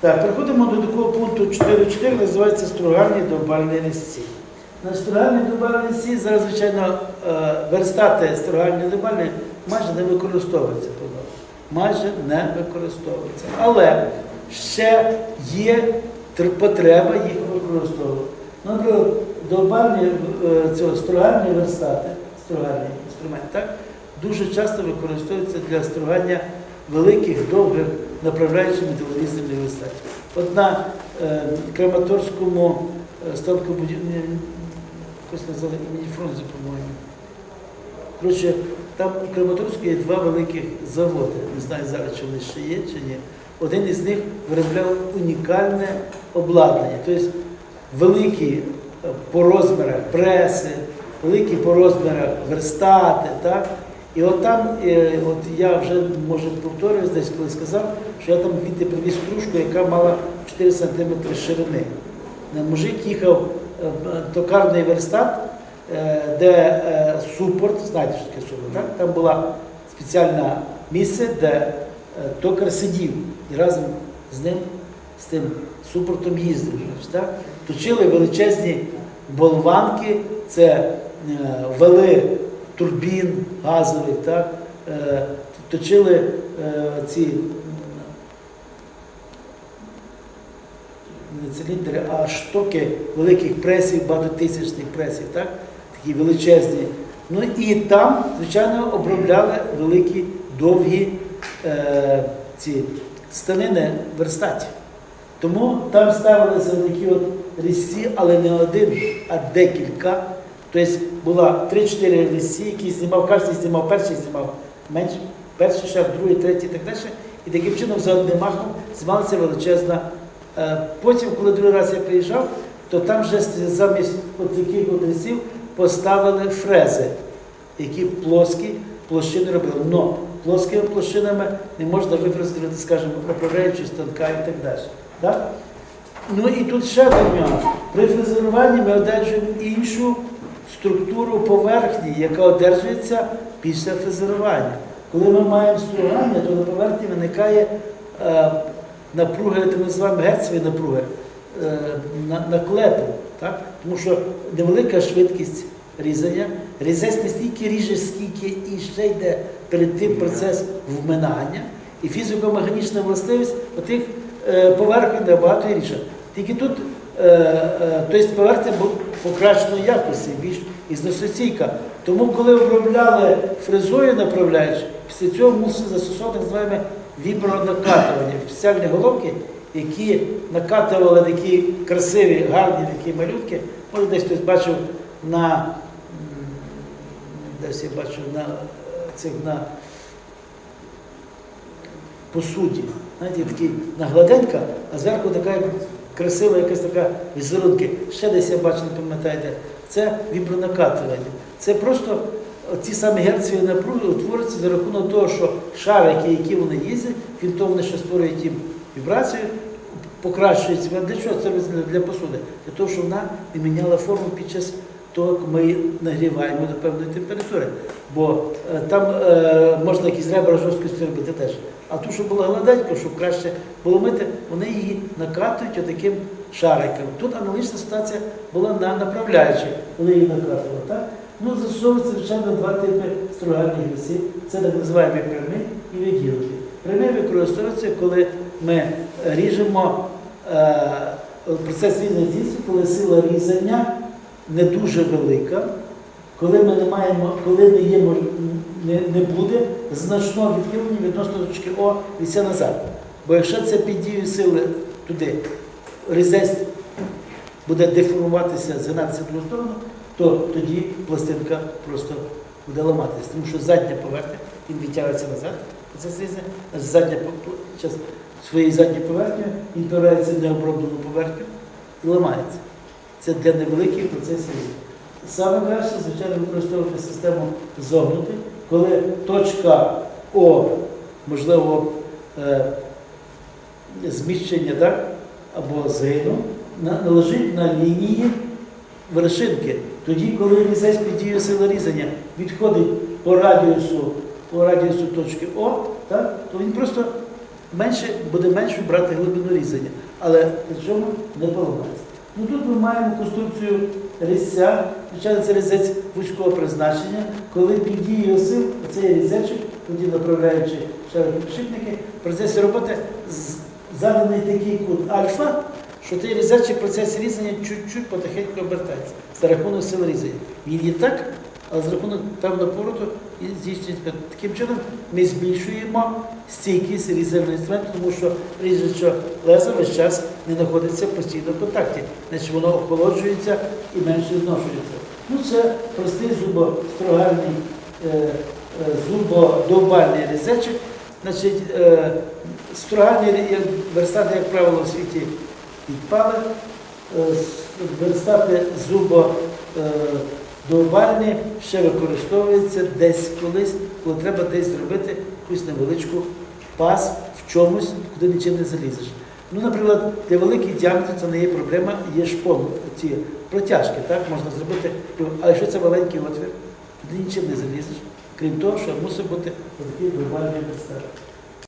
Так, переходимо до такого пункту 4.4, називається стругальні довбальні різці. На стругальні довбальні різці зараз, звичайно, е, верстати стругальні довбальні майже не використовуються. Майже не використовуються. Але ще є потреба їх використовувати. Наприклад, довбальні е, цього стругальні верстати, стругальний інструмент, так, дуже часто використовуються для стругання великих, довгих направляючими телевізорних верстатів. От на е, Краматорському е, станкобудівні, якось назвали імені Фрунзе, по-моєму. Коротше, там у Краматорську є два великих заводи. Не знаю зараз, чи вони ще є, чи ні. Один із них виробляв унікальне обладнання. Тобто великі е, по розмірах преси, великі по розмірах верстати. Так? І от там, е, от я вже може повторююсь, десь коли сказав, що я там звідти привіз стружку, яка мала 4 см ширини. Мужик їхав е, токарний верстат, е, де супорт, знаєте, що таке супорт, так? там було спеціальне місце, де токар сидів і разом з ним, з тим супортом їздив. Так? Точили величезні болванки, це вали турбін газових, так? е, точили е, ці не циліндри, а штоки великих пресів, багатотисячних пресів, так? такі величезні. Ну і там, звичайно, обробляли великі, довгі е, ці станини верстатів. Тому там ставилися такі от різці, але не один, а декілька. Тобто була 3-4 різці, які знімав, кожен знімав перший, знімав менший, перший шар, другий, третій і так далі. І таким чином за одним махом знімалася величезна. Е, Потім, коли другий раз я приїжджав, то там вже замість таких от поставили фрези, які плоскі площини робили. Но плоскими площинами не можна вифрезерувати, скажімо, направляючи станка і так далі. Так? Ну і тут ще один нюанс. При фрезеруванні ми одержуємо іншу структуру поверхні, яка одержується після фрезерування. Коли ми маємо стругання, то на поверхні виникає е, напруга, так називаємо герцеві напруги, е, на, на клепу. Так? Тому що невелика швидкість різання. Різець не стільки ріже, скільки і ще йде перед тим процес вминання. І фізико-механічна властивість отих е, поверхень набагато ріша. Тільки тут тобто поверхня покращеної якості, більш ізносостійка. Тому коли обробляли фрезою направляючи, після цього мусили застосовувати так зване вібронакатування, спеціальні головки, які накатували такі красиві, гарні такі малютки. Може, десь хтось бачив на десь я бачив на е, цих на посуді. Знаєте, такий нагладенька, а зверху така як красива якась така візерунки. Ще десь я бачу, не пам'ятаєте. Це вібронакатування. Це просто ці самі герцеві напруги утворюються за рахунок того, що шарики, які вони їздять, він того, вони ще створюють їм вібрацію, покращується. Для чого це для посуди? Для того, щоб вона не міняла форму під час як ми нагріваємо до певної температури. Бо е, там е, можна якісь ребра жорсткості робити теж. А ту, що було гладенько, щоб краще було мити, вони її накатують отаким шариком. Тут аналогічна ситуація була на направляючій, вони її накатували. Так? Ну, застосовується, звичайно, два типи стругальних лісів. Це так називаємо прямі і відділки. Прямі використовуються, коли ми ріжемо е, процес різання здійснюється, коли сила різання не дуже велика, коли ми не маємо, коли не є не, не буде значного відхилення відносно точки О віся назад. Бо якщо це під дією сили туди різець буде деформуватися, згинатися в сторону, то тоді пластинка просто буде ламатися. Тому що задня поверхня, він відтягується назад, а задня по- по- час своєю задньою поверхнею він впирається в необроблену поверхню і ламається. Це для невеликих процесів. Саме краще, звичайно, використовувати систему зогнути, коли точка О, можливо, е, зміщення так, або згину, належить на лінії вершинки. Тоді, коли різець під дією сили різання відходить по радіусу, по радіусу точки О, так, то він просто менше, буде менше брати глибину різання, але при чому не поламається. Ну тут ми маємо конструкцію різця, звичайно, це різець вузького призначення, коли під дією сил цей різечок, тоді направляючи шарикопідшипники, в процесі роботи заданий такий кут альфа, що цей різечок в процесі різання чуть-чуть потихеньку обертається. За рахунок сил різання. Він і так, але за рахунок певного повороту і здійснюється. Таким чином ми збільшуємо стійкість різального інструменту, тому що ріжуче лезо весь час не знаходиться в контакті, значить воно охолоджується і менше зношується. Ну це простий зубострогарний е, е, зубодовбальний різечок. Значить, е, строгарні верстати, як правило, в світі відпали. Е, Верстати зубо е, довбальні ще використовуються десь колись, коли треба десь зробити якусь невеличку пас в чомусь, куди нічим не залізеш. Ну, наприклад, для великих діаметрів це не є проблема, є шпон, ці протяжки, так, можна зробити. А якщо це маленький отвір, туди нічим не залізеш, крім того, що мусить бути такий довбальний верстат.